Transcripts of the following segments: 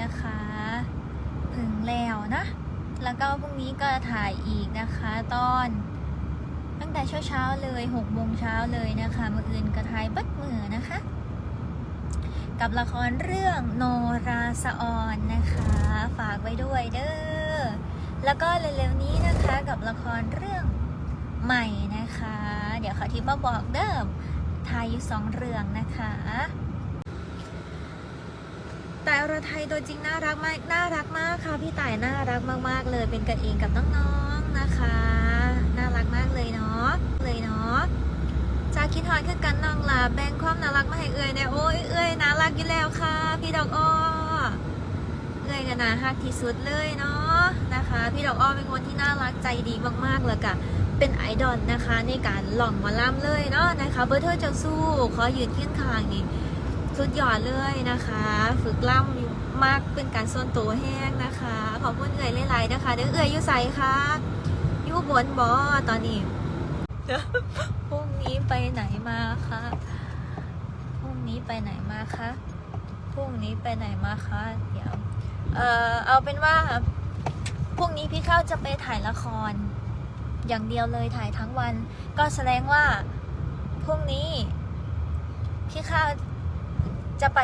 นะคะถึงแล้วนะ แล้วก็พรุ่งนี้ก็ถ่ายอีกนะคะ ตอน ตั้งแต่เช้าๆเลย6โมงเช้าเลยนะคะมืออื่นก็ถ่ายเบัดมือนะคะ กับละครเรื่องโนราสออนนะคะ ฝากไว้ด้วยเด้อ แล้วก็เร็วๆนี้นะคะกับละครเรื่องใหม่นะคะ เดี๋ยวขอทิพย์มาบอกเดิมทายอยู่สองเรื่องนะคะ แต่อรไทยตัวจริงน่ารักมากน่ารักมากค่ะพี่ต่ายน่ารักมากๆเลย เป็นกันเองกับน้องๆนะคะ น่ารักมากเลยเนาะเลยเนาะจากคิดทอนคือกันน้องลาแบ่งความน่ารักมาให้เอ่ยเนี่ยโอ้ยเอ่ยน่ารักอยู่แล้วค่ะ พี่ดอกอ้อเอ่ยกันนะฮักที่สุดเลยเนาะนะคะ พี่ดอกอ้อเป็นคนที่น่ารักใจดีมากๆเลยกะเป็นไอดอลนะคะในการหล่องมาล่ำเลยเนาะนะคะเบอร์เทอร์จ้าสู้ขอยืนขึ้นคางนี่ สุดยอดเลยนะคะ ฝึกล่ำมากเป็นการส่วนตัวแห้งนะคะ ขอบคุณเอ่อยหลายๆนะคะเดี๋ยวเอ่ยอยู่ใส่ค่ะอยู่บนบอตอนนี้พรุ่งนี้ไปไหนมาคะพรุ่งนี้ไปไหนมาคะพรุ่งนี้ไปไหนมาคะเดี๋ยวเอ่อเอาเป็นว่าพรุ่งนี้พี่เข้าจะไปถ่ายละคร อย่างเดียวเลยถ่ายทั้งวัน ก็แสดงว่าพรุ่งนี้พี่ข้าว จะไป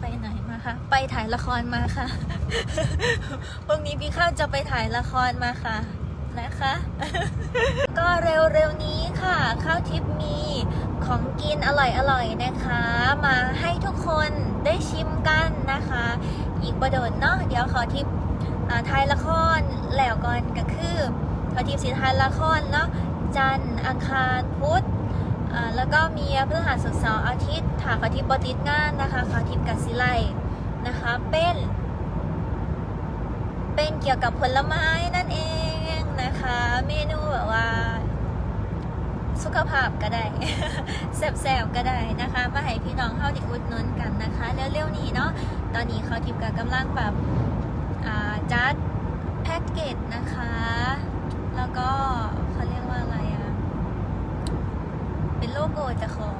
ไปไหนมาคะ ไปถ่ายละครมาค่ะ พรุ่งนี้พี่ข้าวจะไปถ่ายละครมาค่ะนะคะ ก็เร็วๆนี้ค่ะ ข้าวทิพย์มีของกินอร่อยๆนะคะ มาให้ทุกคนได้ชิมกันนะคะ อีกประโดดเนาะเดี๋ยวขอทิพย์อ่าถ่ายละครแล้วก่อนก็คือขอทิพย์สีถ่ายละครเนาะจันอังคารพุธ แล้วก็มีพฤหัสศุกร์เสาร์อาทิตย์ถาขอทิพย์บติดงานนะคะขอทิพกัสิไลนะคะเป็นเป็นเกี่ยวกับผลไม้นั่นเองนะคะ เมนูแบบว่า สุขภาพก็ได้แซบๆก็ได้นะคะมาให้พี่น้องเข้าที่อุดหนุนกันนะคะเร็วๆนี้เนาะตอนนี้เขาทิพย์กับกำลังแบบจัดแพ็กเกจนะคะ แล้วก็เขาเรียกว่าอะไรอะเป็นโลโก้เจะของ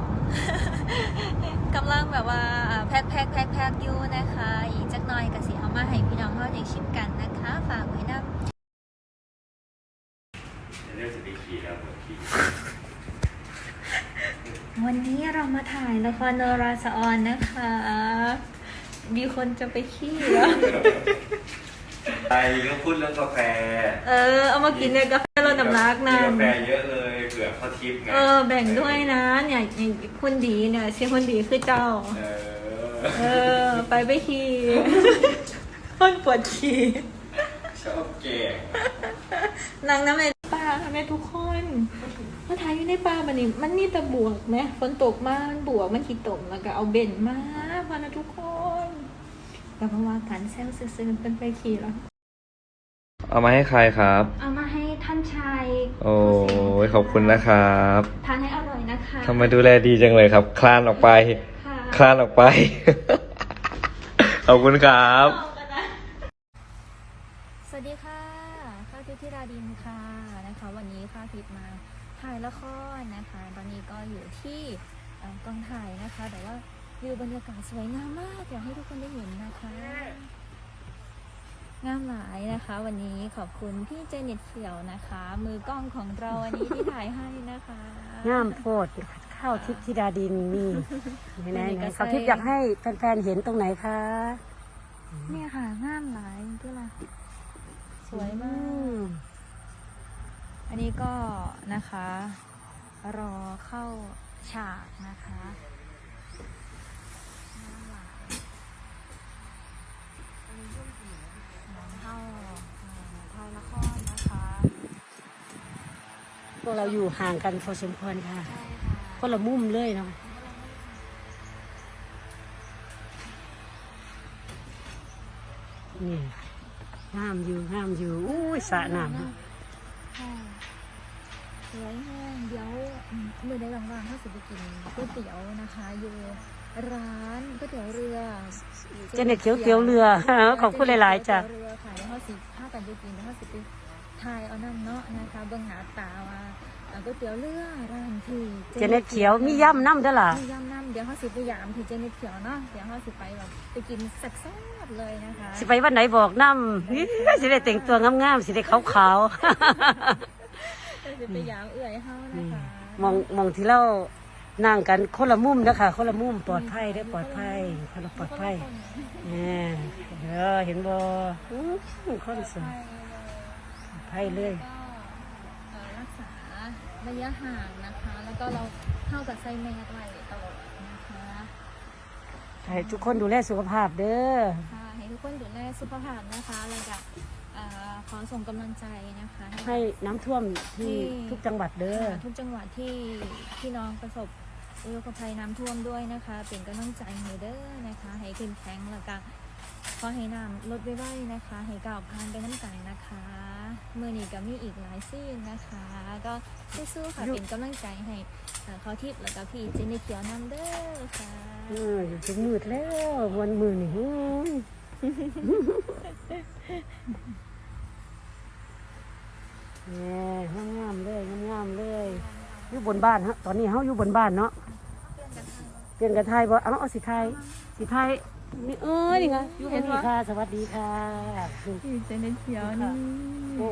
กำลังแบบว่าอ่าแพ็คแพ็คแพ็คแพ็คอยู่นะคะ อีกจักหน่อยก็สิเอามาให้พี่น้องเขาได้ชิมกันนะคะ ฝากไว้นะเรื่องสติขี่แล้วผมขี่วันนี้เรามาถ่ายละครโนราสะออนนะคะ มีคนจะไปขี้แล้ว ไอ้ก็พูดเรื่องกาแฟเออ เอามากินในกาแฟลดน้ำหนักนานกาแฟเยอะเลยเผื่อเข้าทิพย์ไงเออ แบ่งด้วยนะเนี่ยอย่างคุณดีเนี่ยเชียร์คุณดีคือเจ้า เอเอออ ไปไปขี่คนปวดขี่ชอบแก่งนางน้ำในป่าแม่ทุกคนมาถ่ายอยู่ในป่าบันนี้ มันมีแต่บวกไหมฝนตกมามันบวกมันขีตกแล้วก็เอาเบนมาพอนะทุกคนแล้วก็ว่ากันแซวซื่อๆเป็นไปขี่แล้ว เอามาให้ใครครับ เอามาให้ท่านชายโอ้ยขอบคุณนะครับทานให้อร่อยนะคะทำไมดูแลดีจังเลยครับ คลานออกไปค่ะคลานออกไป ขอบคุณครับ สวัสดีค่ะข้าวทิพย์ธิราดินค่ะนะคะ วันนี้ข้าวทิพย์มาถ่ายละครนะคะ ตอนนี้ก็อยู่ที่เอ่อกองถ่ายนะคะ แต่ว่าวิวบรรยากาศสวยงามมากอยากให้ทุกคนได้เห็นนะคะ งามหลายนะคะ วันนี้ขอบคุณพี่เจเน็ตเขียวนะคะ มือกล้องของเราวันนี้ที่ถ่ายให้นะคะงามโพดข้าวทิพย์ธิดาดินมีไหนอันนี้ไหนก็ข้าวทิพย์ใส่อยากให้แฟนๆเห็นตรงไหนคะเนี่ยค่ะงามหลายที่ละสวยมาอืกมอันนี้ก็นะคะ รอเข้าฉากนะคะน้ำหลายหนังเข้าเอ่อถ่ายละครนะคะ พ วกเราอยู่ห่างกันพอสมควรค่ะใช่ค่ะคนละมุมเลยเนาะนี่งามอยู่งามอยู่อุ้ยสระน้ำค่ะสวยแห้งเดี๋ยวอืมมือได้ว่างๆถ้าสิไปกินก๋วยเตี๋ยวนะคะอยู่ร้านก๋วยเตี๋ยวเรือเจเน็ตเขียวเขียวๆเรือขอบคุณหลายๆจ้ะเรือค่ะแล้วเขาสิพากันไปกินแล้วเขาสิไป ทายเอานั่นเนาะนะคะเบื้องหน้าตาว่าเอ่อก๋วยเตี๋ยวเรือร้านที่เจเน็ตเขียวมีย่ำน้ำเด้อล่ะ มีย่ำน้ำเดี๋ยวเขาสิไปยามที่เจเน็ตเขียวเนาะเดี๋ยวเขาสิไปแบบไปกินแซ่บๆเลยนะคะสิไปวันไหนบอกน้ำอี้สิได้แต่งตัวงามๆสิได้ขาวเราจะไปยามเอื่อยเฮานะคะๆมองมองที่เรานั่งกันคนละมุมนะคะคนละมุมปลอดภัยได้อปลอดภัยคนละปลอดภัยเนี่ยเด้อเห็นบ่อื้อคนสวยปลอด ภัยเลยก็เอ่อรักษาระยะห่างนะคะ แล้วก็เราเข้ากับไซแมสไว้ตลอดนะคะให้ทุกคนดูแลสุขภาพเด้อค่ะให้ทุกคนดูแลสุขภาพนะคะแล้วก็เอ่อขอส่งกำลังใจนะคะให้น้ำท่วมที่ที่ ทุกจังหวัดเด้อค่ะทุกจังหวัดที่ที่น้องประสบอุทกภัยน้ำท่วมด้วยนะคะ เป็นกำลังใจให้เด้อนะคะ ให้เข้มแข็งแล้วก็ ขอให้น้ำลดไว้ๆนะคะ ให้ก้าวผ่านไปน้ำกันนะคะเมื่อนี้ก็มีอีกหลายซีนนะคะ ก็สู้ๆค่ะเป็นกำลังใจให้เอ่อเขาทิพย์แล้วก็พี่เจนนี่เขียวนำเด้อค่ะเออถึงมืดแล้ววันมือนี่อื้อแหม่งามๆเลยงามๆเลยอยู่บนบ้านฮะตอนนี้เฮาอยู่บนบ้านเนาะเปลี่ยนกระทายบ่เอาเอาสิทายสิทาย นี่เอ้ยนี่ไงอยู่บนนี้ค่ะ สวัสดีค่ะพี่เจนนี่เขียวนี่โอ้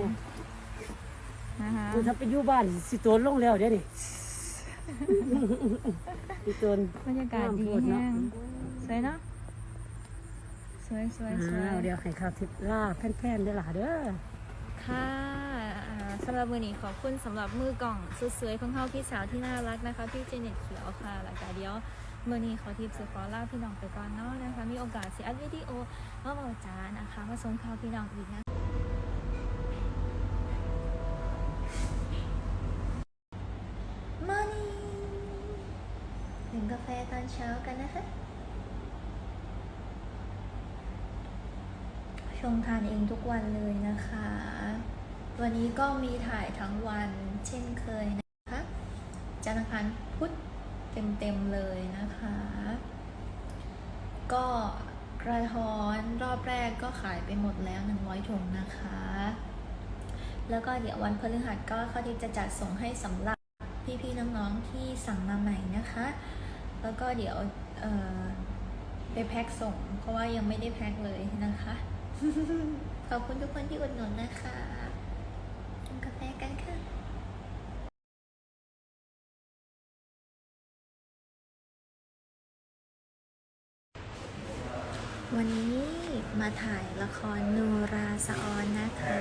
นะคะคือถ้าไปอยู่บ้านสิโตนลงแล้วเดี๋ยวนี้สิโตนบรรยากาศดีแห้งสวยเนาะสวยสวยสวยอ้าวเดี๋ยวให้ข่าวทิพย์ล่าแผ่นๆเด้อล่ะเด้อค่ะอ่าสำหรับมือนี้ขอบคุณสำหรับมือกล่องสุดสวยของเฮาพี่สาวที่น่ารักนะคะ พี่เจเน็ตเขียวค่ะหลังจากเดียว มื่อนี้ขอทิพย์สือขอล่าพี่น้องไปก่อนเนาะนะคะ มีโอกาสสิอัดวิดีโอมาบอกจ้านะคะมาส่งข่าวพี่น้องอีกนะมอนี่ดื่มกาแฟตอนเช้ากันนะคะชงทานเองทุกวันเลยนะคะ วันนี้ก็มีถ่ายทั้งวันเช่นเคยนะคะจันทร์อังคารพุธ เต็มๆเลยนะคะ ก็กระท้อนรอบแรกก็ขายไปหมดแล้ว 100 ถุงนะคะ แล้วก็เดี๋ยววันพฤหัสก็เขาที่จะจัดส่งให้สำหรับพี่ๆน้องๆที่สั่งมาใหม่นะคะ แล้วก็เดี๋ยวไปแพ็คส่ง เพราะว่ายังไม่ได้แพ็คเลยนะคะ ขอบคุณทุกคนที่อุดหนุนนะคะกาแฟกันค่ะ มาถ่ายละครนูราสะออนนะคะ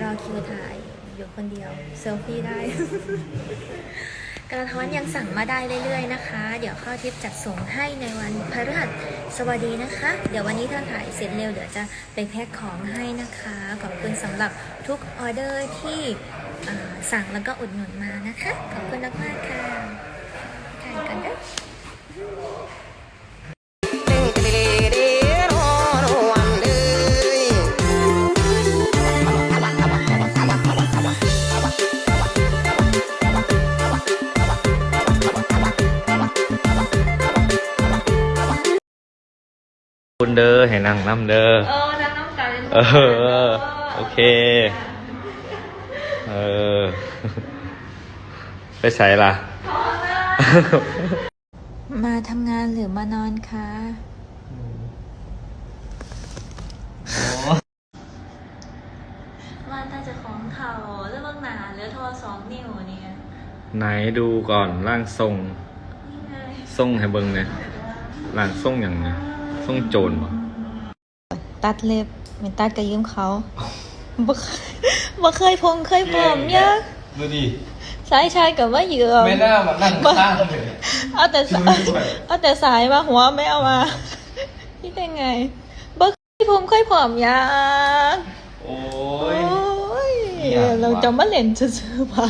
รอคิวถ่ายอยู่คนเดียวเซลฟี่ได้ กระท้อนยังสั่งมาได้เรื่อยๆนะคะ เดี๋ยวข้าทิพย์จัดส่งให้ในวันพฤหัสบดีนะคะ เดี๋ยววันนี้ถ้าถ่ายเสร็จเร็วเดี๋ยวจะไปแพ็คของให้นะคะ ขอบคุณสำหรับทุกออเดอร์ที่สั่งแล้วก็อุดหนุนมานะคะ ขอบคุณมากๆค่ะถ่ายกันเด้อ คุณเด้อให้นั่งน้ำเด้อ เออน้ำน้ำกันเออ โอเค เออ ไปใส่ล่ะ มาทำงานหรือมานอนคะว่าถ้าจะของเข่าเรื่องหนาเหลือโทรสองนิ้วเนี่ยไหนดูก่อนร่างทรง นี่ไงทรงให้เบิ่งเนี่ยร่างทรงอย่างเนี้ย ทรงโจรบ่ตัดเล็บเหมือนตัดกระยืมเขาบ่เคยบ่เคยพงเคยปลอมเนี่ยดูดิสายชายกับว่าเหยื่อไม่น่ามานั่งข้างเลยเอาแต่สายเอาแต่สายมาหัวไม่เอามาคิดยังไงบ่เคยพงเคยผอมยางโอ้โอ้ยยเราจะมาเล่นซื่อๆป่ะ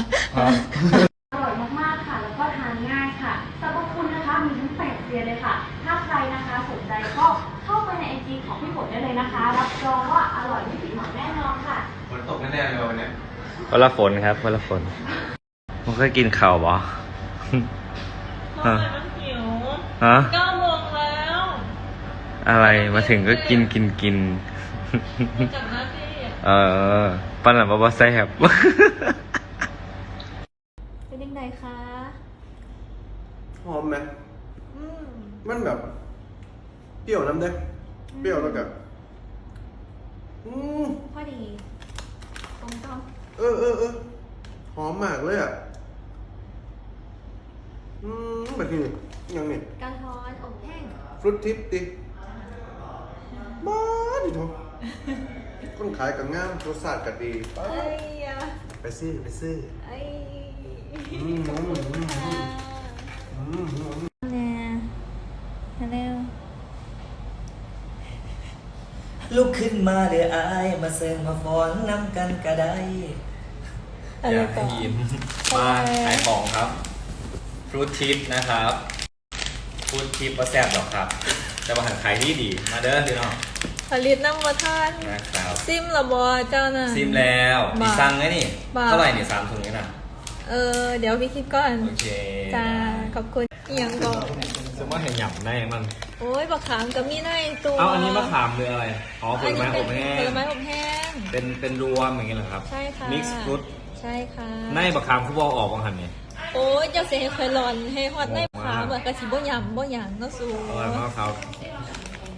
วันละฝนครับวันละฝนมันเคยกินข่าวบอทไมมันหิวฮะ เก้าโมงแล้วอะไรมาถึงก็กินกินกินจับหน้าที่ เออปันหลังบอบอแซ่บ เป็นยังไงคะ หอมไหมมันแบบ เปรี้ยวน้ำเด้เปรี้ยวแล้วก็อืม พอดีตรงจ้อ เออเออเออหอมมากเลยอะ อืมแบบนี้ยังนี่กระท้อนอบแห้งฟรุตทิปดิบ้าดิโถคนขายกับงามรสชาติก็ดีป๊าดเอ้ยอะไปซื้อไปซื้อเอ้ยอืมอืมอืมอืมอืม เนี่ยฮัลโหล ลุกขึ้นมาเดี๋ยวอายมาเสิร์ฟมาฟ้อนน้ำกันก็ได้ อะไรต่อยิ้มมาขายของครับฟรุตทิปนะครับฟรุตทิปว่าแซ่บหรอกครับ แต่ว่าหันขายดีดีมาเด้อพี่น้องผลิตน้ำมาทานนะครับ ซิมละบอเจ้าน่ะ ซิมแล้วบาทมีสั่งไงนี่บาท เท่าไหร่นี่สามถุงนี่นะเออ เดี๋ยวพี่คิดก่อน โอเคจ้า ขอบคุณอหย่างก่อน จะว่าเห็นหยำได้มัน โอ้ยบักขามกับมีในตัวเอาอันนี้มะขามหรืออะไร อ๋อผลไม้อบแห้ผงลไม้อบแห้ง เป็นเป็นรวมอย่างเงี้ยเหรอครับ ใช่ค่ะมิกซ์ฟรุตใช่ค่ะ ในบะขามคุบอออกบางหันเนี่ยโอ้ยเจ้าเสียให้เคยหลอนให้ฮอดในบักขามแบบกระสิบ่ยำบ่หยังเนาะสูอร่อยมากครับ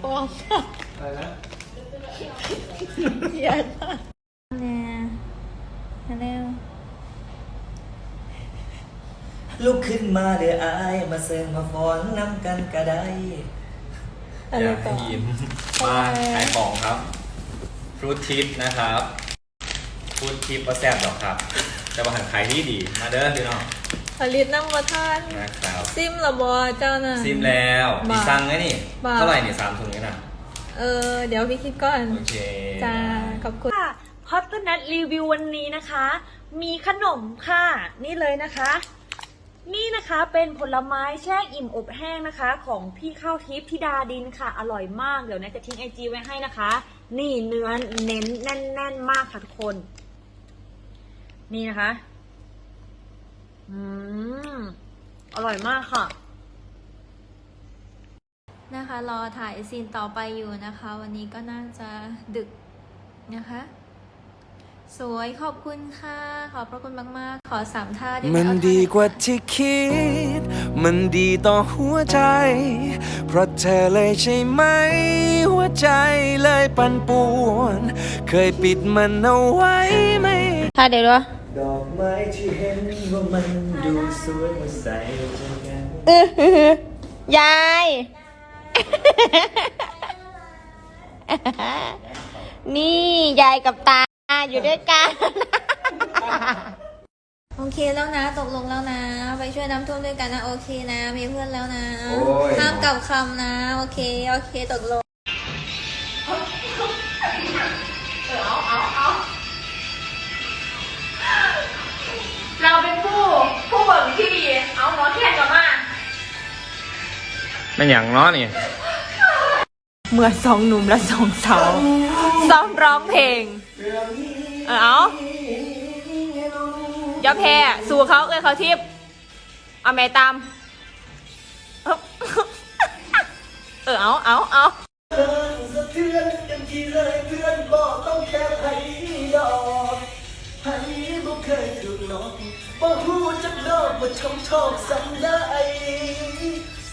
ปอมอะไรนะเขียนเนี่ยฮัลโหลลุกขึ้นมาเดี๋ยวอายมาเสิร์ฟมาฟ้อนน้ำกันก็ได้ อะไรอยากต่อให้ยิ้มมาขายของครับฟรุตทิปนะครับฟรุตทิปว่าแซ่บหรอกครับ แต่ว่าหันขายดีดีมาเด้อพี่น้องผลิตน้ำมาทาน นะครับซิมละบอเจ้าน่ะ ซิมแล้วมีบาทสั่งไงนี่ บาท เท่าไหร่นี่สามถุงนี่นะเออ เดี๋ยวพี่คิดก่อน โอเค จ้า ขอบคุณ ค่ะฮอตเน็ตรีวิววันนี้นะคะ มีขนมค่ะ นี่เลยนะคะ นี่นะคะเป็นผลไม้แช่อิ่มอบแห้งนะคะ ของพี่ข้าวทิพย์ธิดาดินค่ะ อร่อยมากเดี๋ยวนทจะทิ้งไอจีไว้ให้นะคะ นี่เนื้อเน้นแน่น ๆ มากค่ะทุกคน นี่นะคะ อืมอร่อยมากค่ะนะคะ รอถ่ายซีนต่อไปอยู่นะคะ วันนี้ก็น่าจะดึกนะคะ สวยขอบคุณค่ะ ขอบพระคุณมาก ๆ ขอสามท่าได้ไหมันเอาท่าดีไหกว่าที่คิด มันดีต่อหัวใจ เพราะเธอเลยใช่ไหม หัวใจเลยปั่นป่วน เคยปิดมันเอาไว้ไหมท่าเดี๋ยววะดอกไม้ที่เห็นว่ามันดูสวยมาใส่ใจกันยาย นี่ ยายกับตา อยู่ด้วยกัน โอเคแล้วนะ ตกลงแล้วนะ ไปช่วยน้ำท่วมด้วยกันนะ โอเคนะ มีเพื่อนแล้วนะ โอ้ย ห้ามกลับคำนะ โอเค โอเค ตกลง เราเป็นผู้ผู้เบิกที่ดี เอาหมอแคนกลับมา ไม่อย่างเนาะนี่เมื่อสองหนุ่มและสองสาวซ้อมร้องเพลง เออเอาอย่าแพ้สู่เขาเอ้ยเขาทิพย์เอาแม่ตาม เออเอาเอาเอาสะเทือนกันทีเลยเพื่อนบอกต้องแค่ให้ดอกให้บ่เคยถูกหลอกบ่ฮู้จักดอกบ่ชมชอบสันได้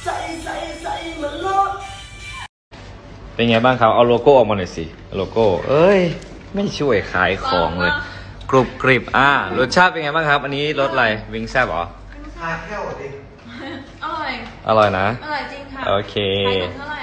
ใส่ใส่ใส่มันโลดเป็นไงบ้างครับเอาโลโก้ออกมาหน่อยสิ โลโก้ เอ้ย ไม่ช่วยขายของเลย กรุบกริบอ่ารสชาติเป็นไงบ้างครับ อันนี้รสอะไรวิงแซบเหรอ ทาแค่วดิ อร่อย อร่อยนะ อร่อยจริงค่ะโอเค ขายถุงเท่าไหร่